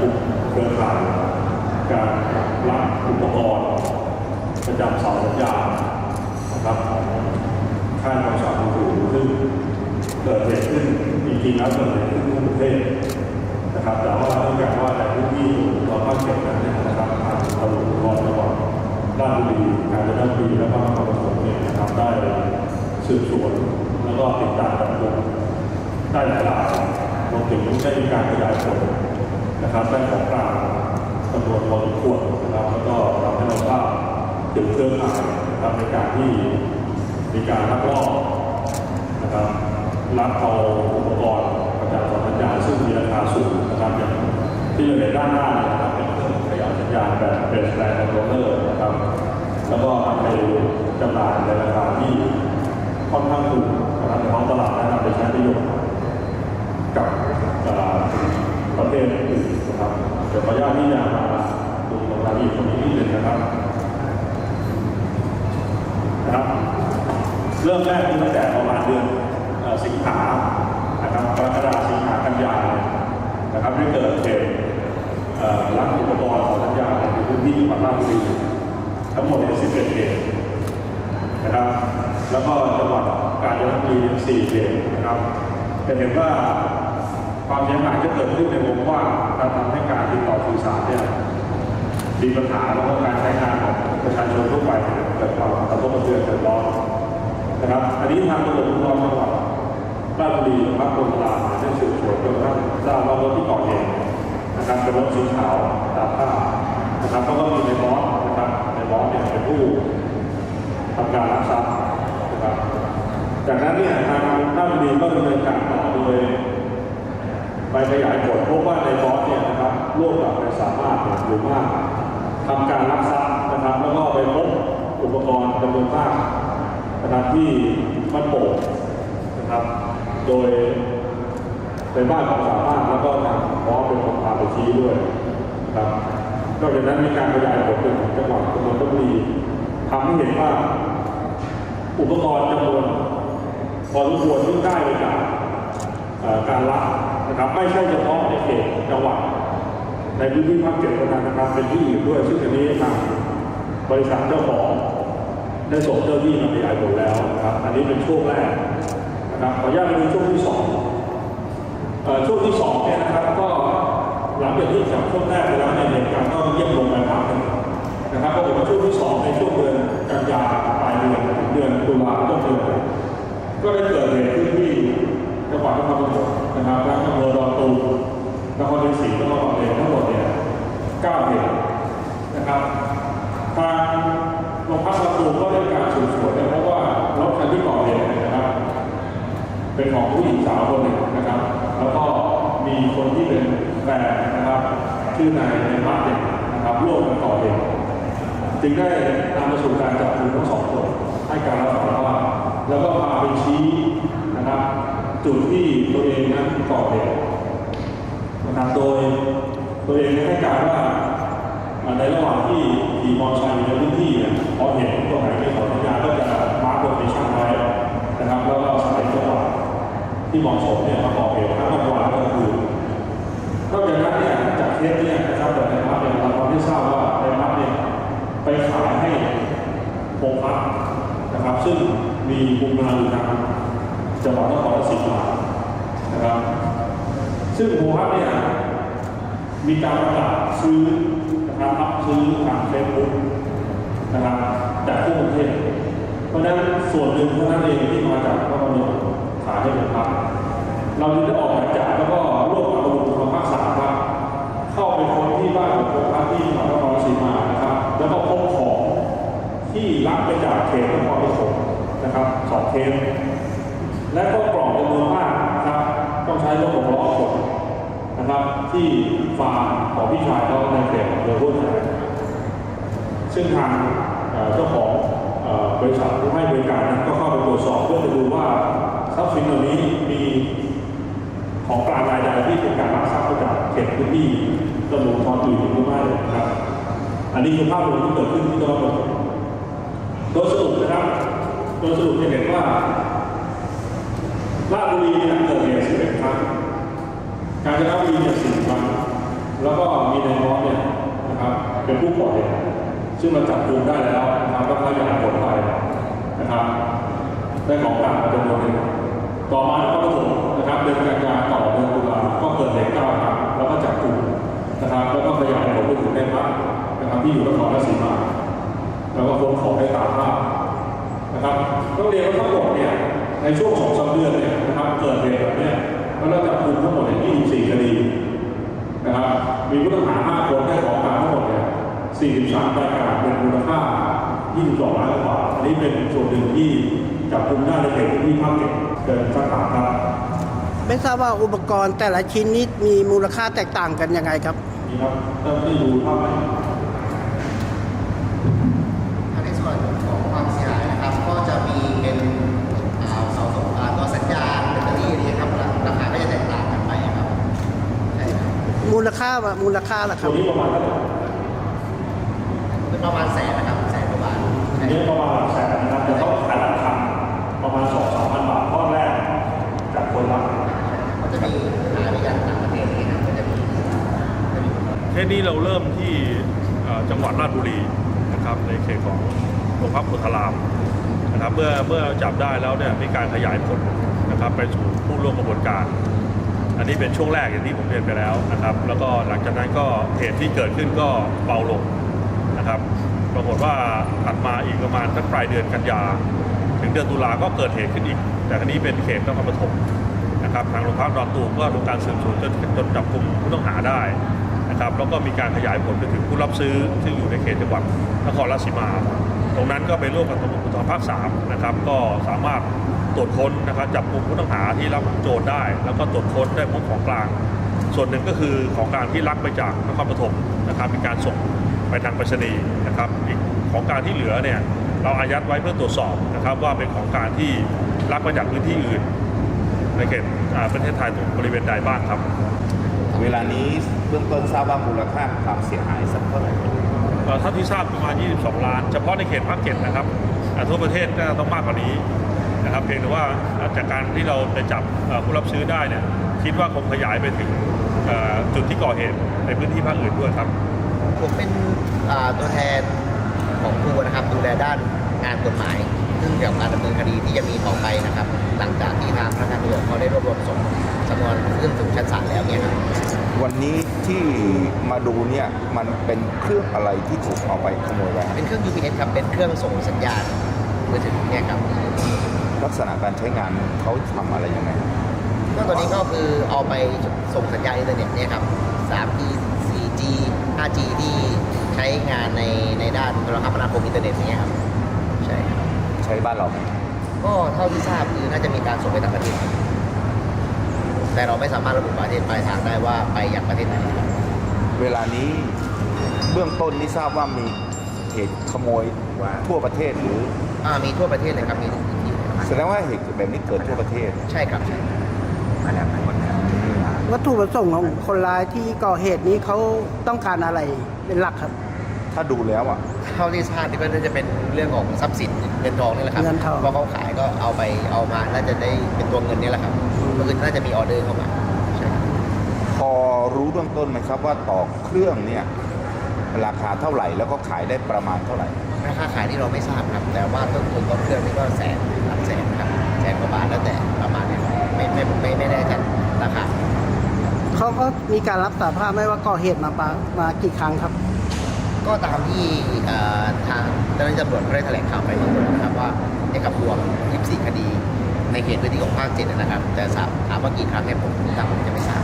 กลุ่เครือข่ายการรับอุปกรณ์ประจำเสาสัญญาณนะครับค่ายของสามหูซึ่งเกิดเหตุขึ้นจริงๆแล้วเกิดเหตุขึ้นทั่วประเทศนะครับ แต่ว่าเนื่องจากว่าในพื้นที่เราก็เก็บกันนะครับทางตำรวจภูธรจังหวัดราชบุรีกาญจนบุรีแล้วก็นครปฐมเนี่ยนะครับได้สืบสวนแล้วก็ติดตามจับกปได้หลายรวมถึงได้มีการขยายผล นะครับได้ของกลางจำนวนพอสมควรนะครับแล้วก็ทำให้เราทราบถึงเครื่องข่ายนะครับในการที่มีการลักลอบนะครับรับเอาอุปกรณ์ประจำสัญญาณซึ่งมีราคาสูงนะครับอย่างที่เราเห็นด้านหน้าเนี่ยนะครับเป็นเครื่องขยายสัญญาณแบบเบสแบนด์คอนโรเลอร์นะครับแล้วก็นำไปจำหน่ายในราคาที่ค่อนข้างถูกนะครับในท้องตลาดและนำไปใช้ประโยชน์กับตลาด ประเทศอื่นนะครับเดี๋ยวขออนุญาตที่จะมาดูรายละเอียดตรงนี้นิดหนึงนะครับนะครับ เริ่มแรกคือตั้งแต่ประมาณเดือนสิงหานะครับกรกฎาคมสิงหากันยายนนะครับได้เกิดเหตุเอ่อรับอุปกรณ์ของสัญญาในพื้นที่จังหวัดราชบุรีทั้งหมดเนี่ย11เหตุนะครับ แล้วก็จังหวัดกาญจนบุรี4เหตุนะครับจะเห็นว่า ความเสียหายจะเกิดขึ้นในวงกว้างการทำให้การติดต่อสื่อสารเนี่ยมีปัญหาแล้วก็การใช้งานของประชาชนทั่วไปเกิดความกระทบกระเทือนเดือดร้อนนะครับอันนี้ทางตำรวจภูธรจังหวัดราชบุรีพักโบราณได้สืบสวนจนกระทั่งทราบว่ารถที่ก่อเหตุนะครับเป็นรถสีขาวตามภาพนะครับแล้วก็มีในบอสนะครับในบอสเนี่ยเป็นผู้ทำการรักทรัพย์นะครับจากนั้นเนี่ยทางราชบุรีก็ดำเนินการต่อโดย ไปขยายผลพบว่าในบอสเนี่ยนะครับร่วมกับนายสามารถเนี่ยหรือว่าทำการลักทรัพย์นะครับ แล้วก็ไปพบอุปกรณ์จำนวนมากนะครับที่มันโป่งนะครับ โดยเป็นบ้านของสามารถแล้วก็ทางบอสเป็นคนพาไปชี้ด้วยนะครับนอกจากนั้นมีการขยายผลไปถึงจังหวัดนนทบุรีทำให้เห็นว่าอุปกรณ์จำนวนพอสมควรที่ได้มาจาก การรับนะครับไม่ใช่เฉพาะในเขตจังหวัดในพื้นที่ภาคเจ็ดเท่านั้นนะครับเป็นที่อื่นด้วยซึ่งอันนี้ทางบริษัทเจ้าของได้ส่งเจ้าหน้าที่มาขยายผลแล้วนะครับ อันนี้เป็นช่วงแรกนะครับขออนุญาตไปดูช่วงที่สองช่วงที่สองเนี่ยนะครับก็หลังจากที่จากช่วงแรกไปแล้วเนี่ยเหตุการณ์ก็เงียบลงไปพักนึงนะครับก็บอกว่าช่วงที่สองในช่วงเดือนกันยาปลายเดือนถึงเดือนตุลาต้นเดือนก็ได้เกิดเหตุขึ้นที่ จังหวัดนครปฐมนะครับทั้งอำเภอดอนตูมนครศรีแล้วก็บางเลนทั้งหมดเนี่ยเก้าเหตุนะครับทางโรงพักประตูก็ได้การสืบสวนเนี่ยเพราะว่ารถคันที่ก่อเหตุนะครับ เป็นของผู้หญิงสาวคนหนึ่งนะครับ แล้วก็มีคนที่เป็นแฟนนะครับชื่อนายในมาร์เนี่ยนะครับร่วมกันก่อเหตุจึงได้นำมาสู่การจับกลุ่มทั้งสองคนให้การรับสารภาพแล้วก็พาไปชี้นะครับ จุดที่ตัวเองนั้นก่อเหตุนะครับโดยตัวเองได้ให้การว่าในระหว่างที่ขี่มอเตอร์ไซค์อยู่ในพื้นที่เนี่ยพอเห็นตรงไหนมีขอสัญญาณก็จะมาร์กโลเคชั่นไว้นะครับแล้วก็สถานจังหวะที่เหมาะสมเนี่ยมาก่อเหตุทั้งกลางวันและกลางคืนนอกจากนั้นเนี่ยจากเคสเนี่ยนะครับแต่ในพัฒน์เนี่ยเราความที่ทราบว่าในพัฒน์เนี่ยไปขายให้โฮมพัฒน์นะครับ ซึ่งมีภูมิลำเนาอยู่ทาง จังหวัดนครราชสีมานะครับ ซึ่งโฮมพัฒน์เนี่ยมีการประกาศซื้อนะครับรับซื้อทางเฟซบุ๊กนะครับจากผู้กรุงเทพเพราะฉะนั้นส่วนหนึ่งเท่านั้นเองที่มาจากพระบรมขายให้โฮมพัฒน์เราจึงได้ออกหมายจับแล้วก็รวบเอาตัวของภาคสามครับเข้าไปค้นที่บ้านของโรงพักที่จังหวัดนครราชสีมานะครับ แล้วก็พบของที่รับไปจากเขตนครปฐมนะครับสองเคส และก็กล่องจำนวนมากนะครับต้องใช้รถหกล้อขนนะครับ ที่ฟาร์มของพี่ชายเขาในเขตอำเภอห้วยแถลงซึ่งทางเจ้าของบริษัทผู้ให้บริการนั้นก็เข้าไปตรวจสอบเพื่อจะดูว่าทรัพย์สินเหล่านี้มีของกลางรายใดที่เป็นการรักทรัพย์มาจากเขตพื้นที่ตำรวจทอนอื่นหรือไม่นะครับ อันนี้คือภาพรวมที่เกิดขึ้นที่จังหวัดนครปฐมโดยสรุปนะครับ โดยสรุปจะเห็นว่า ลาดบุรีเนี่ยเกิดเหตุสิบเอ็ดครั้งการจะรับมีเนี่ยสี่ครั้งแล้วก็มีในน้องเนี่ยนะครับเป็นผู้ก่อเหตุซึ่งมันจับกลุ่มได้แล้วนะครับแล้วก็ยางผลไปนะครับได้ของกลางจำนวนหนึ่งต่อมาก็ประสบนะครับเดินกันยาต่อเดือนตุลาก็เกิดเหตุเก้าครั้งแล้วก็จับกลุ่มนะครับแล้วก็ขยายผลไปถึงในพักนะครับที่อยู่นครราชสีมาแล้วก็คนขอให้ตามภาพนะครับต้องเรียนว่าทั้งหมดเนี่ย ในช่วงสองสามเดือนเนี่ยนะครับเกิดเหตุแบบเนี้ยแล้วเราจับกลุ่มทั้งหมดเนี่ย24 คดีนะครับมีผู้ต้องหา5คนได้ของกลางทั้งหมดเนี่ย43รายการเป็นมูลค่า 22 ล้านกว่าบาทอันนี้เป็นส่วนหนึ่งที่จับกลุ่มได้ในเขตพื้นที่ภาคเจ็ดเกินสักถามครับไม่ทราบว่าอุปกรณ์แต่ละชิ้นนี้มีมูลค่าแตกต่างกันยังไงครับนี่ครับเริ่มที่ดูภาพไหม ในส่วนของความเสียหายนะครับ ก็จะมีเป็นอ่าเสาส่งอ่าตัวสัญญาณแบตเตอรี่นี่ครับราคาก็จะแตกต่างกันไปครับใช่ครับ มูลค่าว่ามูลค่าล่ะคตัรัวบนี้ประมาณเท่าไหร่เป็นประมาณแสนนะครับแสนกว่าบาทอัใช่นนี้ครับประมาณหลักแสนนะครับแต่เขาขายราคาประมาณสองสามพันบาทข้อแรกจากคนรับก็จะมีหาวิการต่างประเทศนี่ครับก็จะมีจะมีเคสนี้เราเริ่มที่เอ่อจังหวัดราชบุรีนะครับในเขตของโรงพักโพธารามนะครับเมื่อเมื่อจับได้แล้วเนี่ยมีการขยายผลนะครับไปสู่ผู้ร่วมกระบวนการ อันนี้เป็นช่วงแรกอย่างที่ผมเรียนไปแล้วนะครับ แล้วก็หลังจากนั้นก็เหตุที่เกิดขึ้นก็เบาลงนะครับ ปรากฏว่าถัดมาอีกประมาณสักปลายเดือนกันยา ถึงเดือนตุลาก็เกิดเหตุขึ้นอีก แต่ครั้นี้เป็นเขตนครปฐมนะครับ ทางโรงพักดอนตูมก็ทำการสืบสวนจนจนจับกลุ่มผู้ต้องหาได้นะครับ แล้วก็มีการขยายผลไปถึงผู้รับซื้อที่อยู่ในเขตจังหวัดนครราชสีมา ตรงนั้นก็ไปร่วมกับตำรวจภูธรภาค3นะครับ ก็สามารถ ตรวจค้นนะครับจับกลุ่มผู้ต้องหาที่รับโจทย์ได้ แล้วก็ตรวจค้นได้พบของกลาง ส่วนหนึ่งก็คือของกลางที่ลักไปจากนครปฐมนะครับมีการส่งไปทางไปรษณีย์นะครับอีกของกลางที่เหลือเนี่ยเราอายัดไว้เพื่อตรวจสอบนะครับว่าเป็นของกลางที่ลักมาจากพื้นที่อื่นในเขตอ่าประเทศไทยตรงบริเวณใดบ้างครับ เวลานี้เบื้องต้นทราบว่ามูลค่าความเสียหายสักเท่าไหร่เอ่อเท่าที่ทราบประมาณ 22 ล้าน เฉพาะในเขตภาคเจ็ดนะครับอ่าทั่วประเทศก็ต้องมากกว่านี้ นะครับเพียงแต่ว่าจากการที่เราไปจับเอ่อผู้รับซื้อได้เนี่ยคิดว่าคงขยายไปถึงเอ่อจุดที่ก่อเหตุในพื้นที่ภาคอื่นด้วยครับ ผมเป็นอ่าตัวแทนของครูนะครับดูแลด้านงานกฎหมาย ซึ่งเกี่ยวกับการดำเนินคดีที่จะมีต่อไปนะครับ หลังจากที่ทางพนักงานตำรวจเขาได้รวบรวมส่งสำนวนขึ้นสู่ชั้นศาลแล้วเนี่ยครับวันนี้ที่มาดูเนี่ยมันเป็นเครื่องอะไรที่ถูกเอาไปขโมยไปเป็นเครื่อง UPS ครับเป็นเครื่องส่งสัญญาณมือถือเนี่ยครับ ลักษณะการใช้งานเขาทำอะไรยังไงเครื่องตัวนี้ก็คือเอาไปส่งสัญญาณอินเทอร์เน็ตเนี่ยครับ 3G 4G 5G ที่ใช้งานในในด้านโทรคมนาคมอินเทอร์เน็ตเนี่ยครับใช่ครับ ใช้บ้านเราไหมก็เท่าที่ทราบคือน่าจะมีการส่งไปต่างประเทศ แต่เราไม่สามารถระบุประเทศปลายทางได้ว่าไปยังประเทศไหนครับเวลานี้เบื้องต้นนี่ทราบว่ามีเหตุขโมยทั่วประเทศหรืออ่ามีทั่วประเทศเลยครับมีทุกที่ แสดงว่าเหตุแบบนี้เกิดทั่วประเทศใช่ครับใช่วัตถุประสงค์ของคนร้ายที่ก่อเหตุนี้เขาต้องการอะไรเป็นหลักครับ ถ้าดูแล้วอะเท่าที่ทราบนี่ก็น่าจะเป็นเรื่องของทรัพย์สินเงินทองนี่แหละครับเงินทอง พอเขาขายก็เอาไปเอามาน่าจะได้เป็นตัวเงินนี่แหละครับก็คือน่าจะมีออเดอร์เข้ามาใช่ครับพอรู้เบื้องต้นไหมครับว่าต่อเครื่องเนี่ยราคาเท่าไหร่แล้วก็ขายได้ประมาณเท่าไหร่ราคาขายที่เราไม่ทราบครับแต่ว่าต้นทุนต้นเครื่องนี่ก็แสนหลัก แสนครับแสนกว่าบาทแล้วแต่ประมาณเนี้ยครับไม่ไม่ไม่ไม่แน่ใจราคาเขาก็มีการรับสารภาพไหม่ว่าก่อเหตุมาปามากี่ครั้งครับ ก็ตามที่เอ่อทางเจ้าหน้าที่ตำรวจเขาได้แถลงข่าวไปทั้งหมดนะครับว่าในกับรวม24 คดี ในเขตพื้นที่ของภาคเจ็ดนะครับ แต่ถามว่ากี่ครั้งเนี่ยผมทางผมจะไม่ทราบ